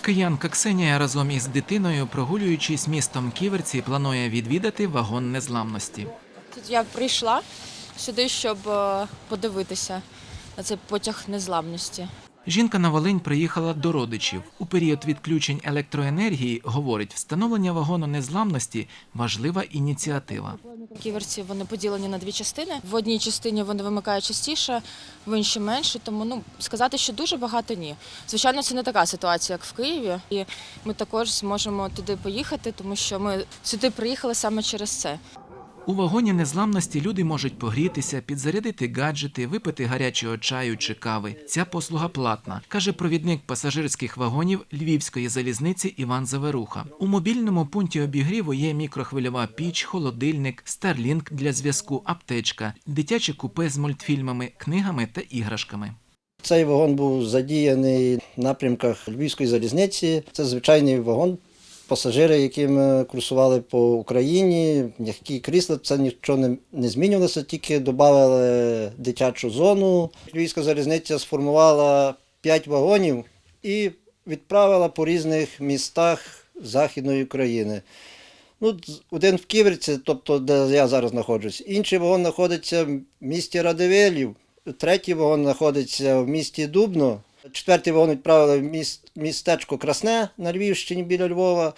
Киянка Ксенія разом із дитиною, прогулюючись містом Ківерці, планує відвідати вагон незламності. Тут я прийшла сюди, щоб е, подивитися на цей потяг незламності. Жінка на Волинь приїхала до родичів. У період відключень електроенергії, говорить, встановлення вагону незламності важлива ініціатива. Ківерці вони поділені на дві частини. В одній частині вони вимикають частіше, в іншій менше. Тому ну сказати, що дуже багато ні. Звичайно, це не така ситуація, як в Києві. І ми також зможемо туди поїхати, тому що ми сюди приїхали саме через це. У вагоні незламності люди можуть погрітися, підзарядити гаджети, випити гарячого чаю чи кави. Ця послуга платна, каже провідник пасажирських вагонів Львівської залізниці Іван Заверуха. У мобільному пункті обігріву є мікрохвильова піч, холодильник, старлінк для зв'язку, аптечка, дитяче купе з мультфільмами, книгами та іграшками. Цей вагон був задіяний в напрямках Львівської залізниці. Це звичайний вагон. Пасажири, які ми курсували по Україні, м'які крісла, це нічого не, не змінювалося, тільки додали дитячу зону. Львівська залізниця сформувала 5 вагонів і відправила по різних містах Західної України. Ну, один в Ківерці, тобто де я зараз знаходжусь. Інший вагон знаходиться в місті Радивилів, третій вагон знаходиться в місті Дубно. Четвертий вагон відправили в міст, містечко Красне на Львівщині біля Львова.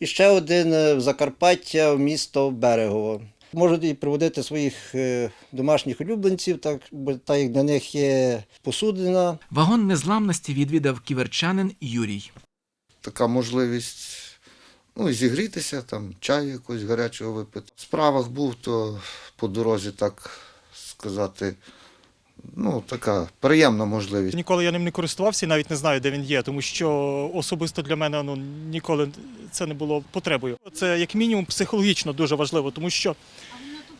І ще один е, в Закарпаття в місто Берегово. Можуть і приводити своїх е, домашніх улюбленців, так, бо так як для них є посудина. Вагон незламності відвідав ківерчанин Юрій. така можливість ну, зігрітися, там, чаю якогось гарячого випити. В справах був, то по дорозі, так сказати, ну, така приємна можливість. Ніколи я ним не користувався і навіть не знаю, де він є, тому що особисто для мене ну, ніколи це не було потребою. Це як мінімум психологічно дуже важливо, тому що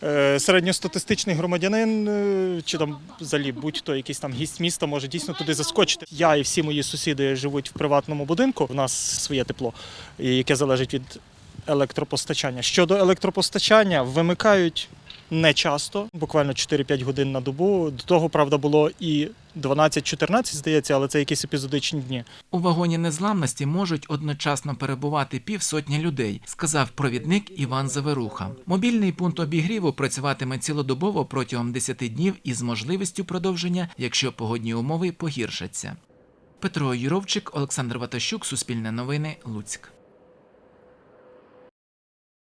е, середньостатистичний громадянин е, чи там взагалі будь-хто якийсь там гість міста може дійсно туди заскочити. Я і всі мої сусіди живуть в приватному будинку. У нас своє тепло, яке залежить від електропостачання. Щодо електропостачання, вимикають не часто, буквально 4-5 годин на добу. До того, правда, було і 12-14, здається, але це якісь епізодичні дні. У вагоні незламності можуть одночасно перебувати півсотні людей, сказав провідник Іван Заверуха. Мобільний пункт обігріву працюватиме цілодобово протягом 10 днів із можливістю продовження, якщо погодні умови погіршаться. Петро Юровчик, Олександр Ватащук, Суспільне новини, Луцьк.